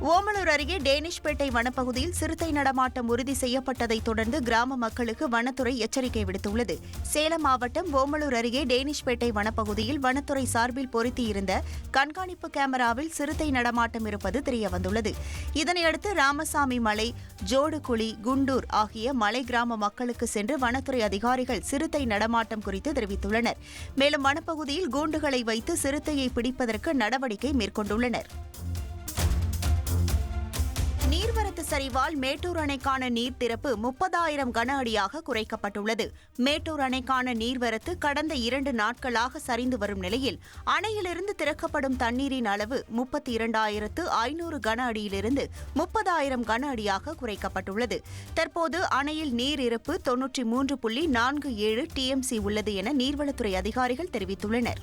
ஓமலூர் அருகே டேனிஷ்பேட்டை வனப்பகுதியில் சிறுத்தை நடமாட்டம் உறுதி செய்யப்பட்டதைத் தொடர்ந்து கிராம மக்களுக்கு வனத்துறை எச்சரிக்கை விடுத்துள்ளது. சேலம் மாவட்டம் ஓமலூர் அருகே டேனிஷ்பேட்டை வனப்பகுதியில் வனத்துறை சார்பில் பொருத்தியிருந்த கண்காணிப்பு கேமராவில் சிறுத்தை நடமாட்டம் இருப்பது தெரியவந்துள்ளது. இதனையடுத்து ராமசாமி மலை ஜோடுகுழி குண்டூர் ஆகிய மலை கிராம மக்களுக்கு சென்று வனத்துறை அதிகாரிகள் சிறுத்தை நடமாட்டம் குறித்து தெரிவித்துள்ளனர். மேலும் வனப்பகுதியில் கூண்டுகளை வைத்து சிறுத்தையை பிடிப்பதற்கு நடவடிக்கை மேற்கொண்டுள்ளனர். சரிவால் மேட்டூர் அணைக்கான நீர் திறப்பு முப்பதாயிரம் கன அடியாக குறைக்கப்பட்டுள்ளது. மேட்டூர் அணைக்கான நீர்வரத்து கடந்த இரண்டு நாட்களாக சரிந்து வரும் நிலையில் அணையிலிருந்து திறக்கப்படும் தண்ணீரின் அளவு முப்பத்தி இரண்டாயிரத்து ஐநூறு கன அடியிலிருந்து முப்பதாயிரம் கன அடியாக குறைக்கப்பட்டுள்ளது. தற்போது அணையில் நீர் இருப்பு தொன்னூற்றி மூன்று புள்ளி நான்கு ஏழு டிஎம்சி உள்ளது என நீர்வளத்துறை அதிகாரிகள் தெரிவித்துள்ளனர்.